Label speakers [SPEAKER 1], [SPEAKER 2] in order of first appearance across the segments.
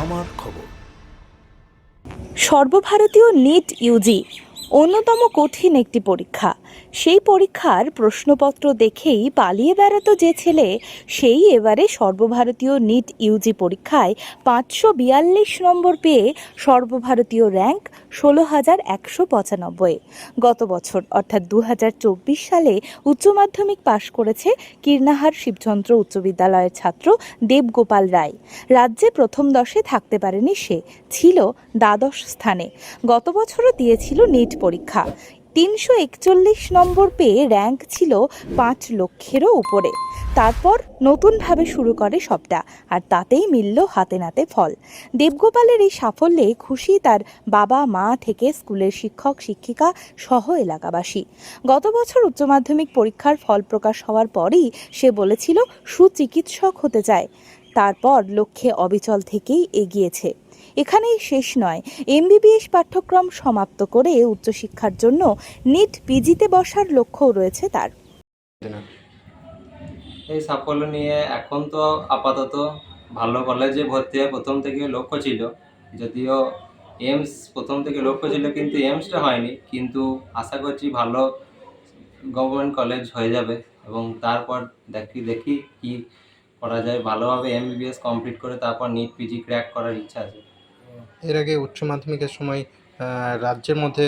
[SPEAKER 1] আমার খবর।
[SPEAKER 2] সর্বভারতীয় নিট ইউজি অন্যতম কঠিন একটি পরীক্ষা। সেই পরীক্ষার প্রশ্নপত্র দেখেই পালিয়ে বেড়াতো যে ছেলে, সেই এবারে সর্বভারতীয় নিট ইউজি পরীক্ষায় পাঁচশো বিয়াল্লিশ নম্বর পেয়ে সর্বভারতীয় র্যাঙ্ক ষোলো হাজার একশো পঁচানব্বই। গত বছর, অর্থাৎ দু হাজার চব্বিশ সালে উচ্চ মাধ্যমিক পাশ করেছে কীর্ণাহার শিবচন্দ্র উচ্চ বিদ্যালয়ের ছাত্র দেবগোপাল রায়। রাজ্যে প্রথম দশে থাকতে পারেনি সে, ছিল দ্বাদশ স্থানে। গত বছরও দিয়েছিল নিট পরীক্ষা। তিনশো একচল্লিশ নম্বর পেয়ে র্যাঙ্ক ছিল পাঁচ লক্ষেরও উপরে। তারপর নতুনভাবে শুরু করে সবটা, আর তাতেই মিলল হাতে নাতে ফল। দেবগোপালের এই সাফল্যে খুশি তার বাবা মা থেকে স্কুলের শিক্ষক, শিক্ষিকা সহ এলাকাবাসী। গত বছর উচ্চ মাধ্যমিক পরীক্ষার ফল প্রকাশ হওয়ার পরই সে বলেছিল, সুচিকিৎসক হতে চায়। তারপর লক্ষ্যে অবিচল থেকেই এগিয়েছে। এখানেই শেষ নয়। এমবিবিএস পাঠ্যক্রম সমাপ্ত করে উচ্চশিক্ষার জন্য নিট পিজিতে বসার লক্ষ্যও রয়েছে তার।
[SPEAKER 3] এই সাফল্য নিয়ে এখন তো আপাতত ভালো কলেজে ভর্তি হয় প্রথম থেকে লক্ষ্য ছিল। যদিও এমস প্রথম থেকে লক্ষ্য ছিল কিন্তু এমসটা হয়নি। কিন্তু আশা করছি ভালো গভর্নমেন্ট কলেজ হয়ে যাবে এবং তারপর দেখি দেখি কি করা যায় ভালোভাবে এমবিবিএস কমপ্লিট করে তারপর নিট পিজি ক্র্যাক করার ইচ্ছা আছে।
[SPEAKER 4] এর আগে উচ্চ মাধ্যমিকের সময় রাজ্যের মধ্যে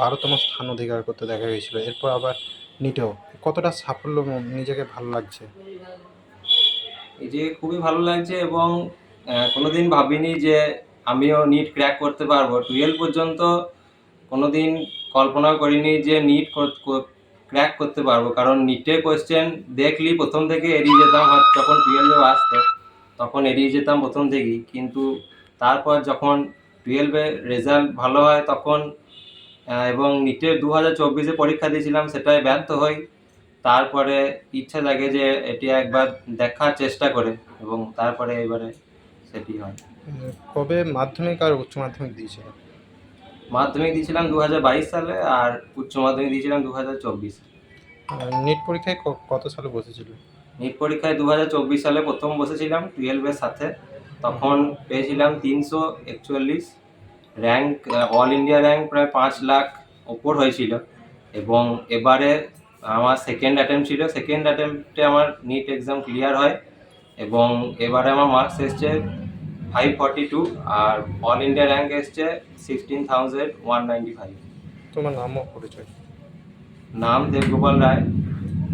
[SPEAKER 4] বারোতম স্থান অধিকার করতে দেখা হয়েছিল এরপর আবার নিটেও কতটা সাফল্য নিজেকে ভালো লাগছে?
[SPEAKER 3] এই যে খুবই ভালো লাগছে এবং কোনোদিন ভাবিনি যে আমিও নিট ক্র্যাক করতে পারব। টুয়েলভ পর্যন্ত কোনোদিন কল্পনা করিনি যে নিট ক্র্যাক করতে পারব। কারণ নিটের কোয়েশ্চেন দেখলি প্রথম থেকে এড়িয়ে যেতাম যখন টুয়েলভে আসতো, তখন এড়িয়ে যেতাম প্রথম থেকেই। কিন্তু তারপর যখন টুয়েলভে রেজাল্ট ভালো হয় তখন এবং নিটের দু হাজার চব্বিশে পরীক্ষা দিয়েছিলাম সেটায় ব্যর্থ হই। তারপরে ইচ্ছা লাগে যে এটি একবার দেখার চেষ্টা করে, এবং তারপরে এবারে সেটি হয়।
[SPEAKER 4] কবে মাধ্যমিক আর উচ্চ মাধ্যমিক দিয়েছিল
[SPEAKER 3] মাধ্যমিক দিয়েছিলাম দু হাজার বাইশ সালে আর উচ্চ মাধ্যমিক দিয়েছিলাম দু হাজার চব্বিশে
[SPEAKER 4] নিট পরীক্ষায় কত সালে বসেছিল?
[SPEAKER 3] নিট পরীক্ষায় দু হাজার চব্বিশ সালে প্রথম বসেছিলাম টুয়েলভের সাথে। তখন পেয়েছিলাম তিনশো একচল্লিশ। র্যাঙ্ক অল ইন্ডিয়া র্যাঙ্ক প্রায় পাঁচ লাখ ওপর হয়েছিল। এবং এবারে আমার সেকেন্ড অ্যাটেম্প ছিল। সেকেন্ড অ্যাটেম্পটে আমার নিট এক্সাম ক্লিয়ার হয়। এবং এবারে আমার মার্কস এসছে ফাইভ ফর্টি টু আর অল ইন্ডিয়া র্যাঙ্ক এসছে sixteen thousand one ninety five
[SPEAKER 4] তোমার নামও পরিচয়।
[SPEAKER 3] নাম দেবগোপাল রায়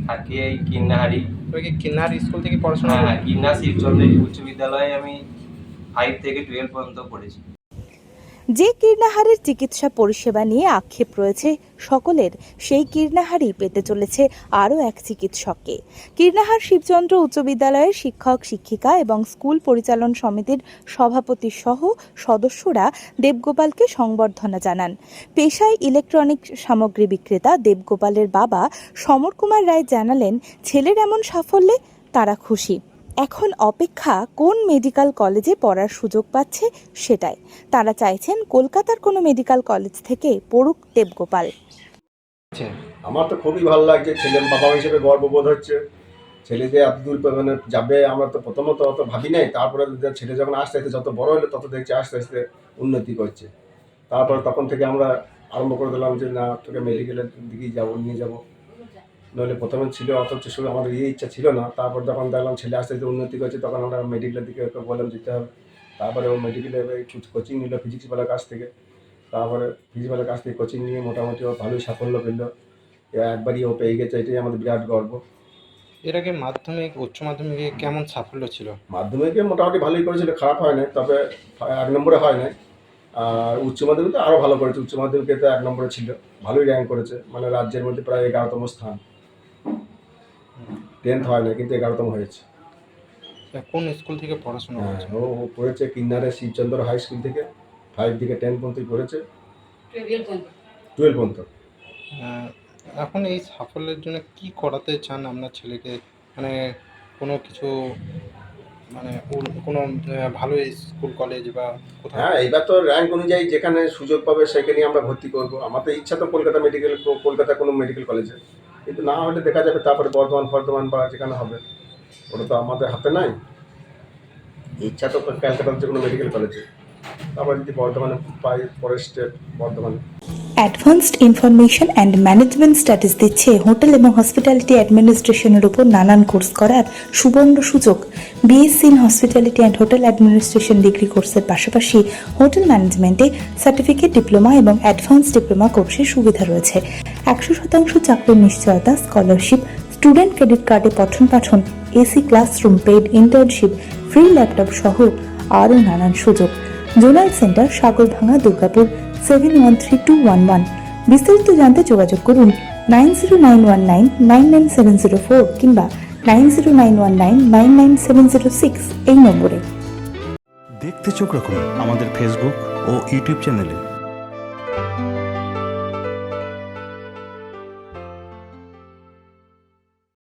[SPEAKER 3] থাকি এই কিন্নাহারি।
[SPEAKER 4] তুমি কি কিন্নার স্কুল থেকে পড়াশোনা
[SPEAKER 3] হ্যাঁ? হ্যাঁ কিন্না শিবচন্দ্র উচ্চ বিদ্যালয়ে আমি ফাইভ থেকে টুয়েলভ পর্যন্ত পড়েছি।
[SPEAKER 2] যে কীর্ণাহারের চিকিৎসা পরিষেবা নিয়ে আক্ষেপ রয়েছে সকলের, সেই কীর্ণাহারই পেতে চলেছে আরও এক চিকিৎসককে। কীর্ণাহার শিবচন্দ্র উচ্চ বিদ্যালয়ের শিক্ষক, শিক্ষিকা এবং স্কুল পরিচালন সমিতির সভাপতি সহ সদস্যরা দেবগোপালকে সংবর্ধনা জানান। পেশায় ইলেকট্রনিক সামগ্রী বিক্রেতা দেবগোপালের বাবা সমর কুমার রায় জানালেন, ছেলের এমন সাফল্যে তারা খুশি। এখন অপেক্ষা কোন মেডিকেল কলেজে পড়ার সুযোগ পাচ্ছে সেটাই। তারা চাইছেন কলকাতার কোনো মেডিকেল কলেজ থেকে পড়ুক দেবগোপাল।
[SPEAKER 4] আচ্ছা,
[SPEAKER 5] আমার তো খুবই ভালো লাগছে ছেলে বাবা হিসেবে গর্ববোধ হচ্ছে। ছেলে যে এত দূর মানে যাবে আমরা তো প্রথমত অত ভাবি নাই তারপরে ছেলে যখন আস্তে আস্তে যত বড় হলো তত দেখছি আস্তে আস্তে উন্নতি করছে। তারপর তখন থেকে আমরা আরম্ভ করে দিলাম যে না তোকে মেডিকেলের দিকেই যাব নিয়ে যাব। নইলে প্রথমে ছিল অথচ শুরু আমাদের ইয়ে ইচ্ছা ছিল না। তারপর যখন দেখলাম ছেলে আস্তে আস্তে উন্নতি করছে তখন আমরা মেডিকেলের দিকে ওকে বললাম যেতে হবে। তারপরে ও মেডিকেলে কোচিং নিল ফিজিক্সওয়ালার কাছ থেকে। তারপরে ফিজিক্সওয়ালার কাছ থেকে কোচিং নিয়ে মোটামুটি ও ভালোই সাফল্য পেল। একবারই ও পেয়ে গেছে এটাই আমাদের বিরাট গর্ব।
[SPEAKER 4] এর আগে মাধ্যমিক উচ্চ মাধ্যমিকে কেমন সাফল্য ছিল?
[SPEAKER 5] মাধ্যমিকে মোটামুটি ভালোই করেছিল খারাপ হয় না তবে এক নম্বরে হয় নাই। আর উচ্চ মাধ্যমিকে আরও ভালো করেছে উচ্চ মাধ্যমিকে তো এক নম্বরে ছিল ভালোই র্যাঙ্ক করেছে। মানে রাজ্যের মধ্যে প্রায় এগারোতম স্থান। টেন্থ হয় না কিন্তু এগারোতম হয়েছে।
[SPEAKER 4] কোন স্কুল থেকে পড়াশোনা
[SPEAKER 5] হ্যাঁ, ও পড়েছে কিন্নারে শিবচন্দ্র হাই স্কুল থেকে ফাইভ থেকে টেন পর্যন্তই পড়েছে। টুয়েলভ পর্যন্ত।
[SPEAKER 4] আহ, এখন এই সাফল্যের জন্য কি করাতে চান আপনার ছেলেকে? মানে কোনো কিছু মানে কোনো ভালো স্কুল কলেজ বা কোথাও?
[SPEAKER 5] হ্যাঁ এবার তো র্যাঙ্ক অনুযায়ী যেখানে সুযোগ পাবে সেখানেই আমরা ভর্তি করব। আমাদের ইচ্ছা তো কলকাতা মেডিকেল কলকাতা কোনো মেডিকেল কলেজে কিন্তু না হলে দেখা যাবে তারপরে বর্ধমান বর্ধমান বা যেখানে হবে, ওটা তো আমাদের হাতে নাই। ইচ্ছা তো ক্যালকাটার যে কোনো মেডিকেল কলেজে তারপর যদি বর্ধমানে পাই পরের বর্ধমানে
[SPEAKER 2] advanced information and management status দিচ্ছে হোটেল এবং হসপিটালিটি অ্যাডমিনিস্ট্রেশনের উপর নানান কোর্স করার সুবর্ণ সুযোগ। BSc in hospitality and hotel administration degree কোর্সের পাশাপাশি হোটেল ম্যানেজমেন্টে সার্টিফিকেট ডিপ্লোমা এবং অ্যাডভান্স ডিপ্লোমা কোর্সের সুবিধা রয়েছে। একশো শতাংশ চাকরির নিশ্চয়তা স্কলারশিপ স্টুডেন্ট ক্রেডিট কার্ডে পঠন পাঠন AC classroom paid internship free laptop সহ আরও নানান সুযোগ। Zonal centre, Sagarbhanga, Durgapur seven one three two one one বিস্তারিত জানতে যোগাযোগ করুন nine zero nine one nine nine nine seven zero four কিংবা nine zero nine one nine nine nine seven zero six এই নম্বরে।
[SPEAKER 1] দেখতে চোখ রাখুন আমাদের ফেসবুক ও ইউটিউব চ্যানেলে